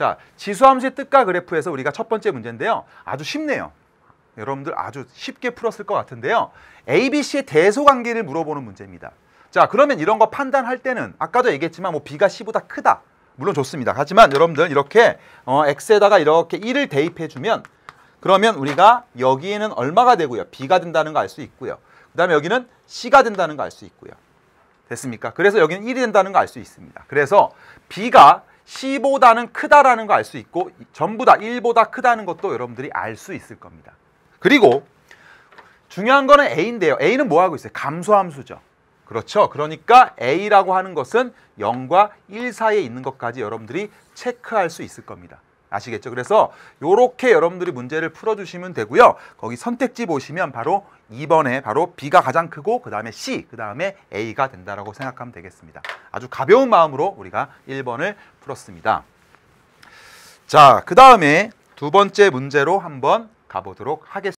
자, 지수함수의 뜻과 그래프에서 우리가 첫 번째 문제인데요. 아주 쉽네요. 여러분들 아주 쉽게 풀었을 것 같은데요. A, B, C의 대소 관계를 물어보는 문제입니다. 자, 그러면 이런 거 판단할 때는 아까도 얘기했지만 뭐 B가 C보다 크다. 물론 좋습니다. 하지만 여러분들 이렇게 어, X에다가 이렇게 1을 대입해 주면 그러면 우리가 여기에는 얼마가 되고요. B가 된다는 거 알 수 있고요. 그 다음에 여기는 C가 된다는 거 알 수 있고요. 됐습니까? 그래서 여기는 1이 된다는 거 알 수 있습니다. 그래서 B가 C보다는 크다라는 거 알 수 있고 전부 다 1보다 크다는 것도 여러분들이 알 수 있을 겁니다. 그리고 중요한 거는 A인데요. A는 뭐 하고 있어요? 감소함수죠. 그렇죠. 그러니까 A라고 하는 것은 0과 1 사이에 있는 것까지 여러분들이 체크할 수 있을 겁니다. 아시겠죠? 그래서 이렇게 여러분들이 문제를 풀어주시면 되고요. 거기 선택지 보시면 바로 2번에 바로 B가 가장 크고 그 다음에 C, 그 다음에 A가 된다라고 생각하면 되겠습니다. 아주 가벼운 마음으로 우리가 1번을 풀었습니다. 자, 그 다음에 두 번째 문제로 한번 가보도록 하겠습니다.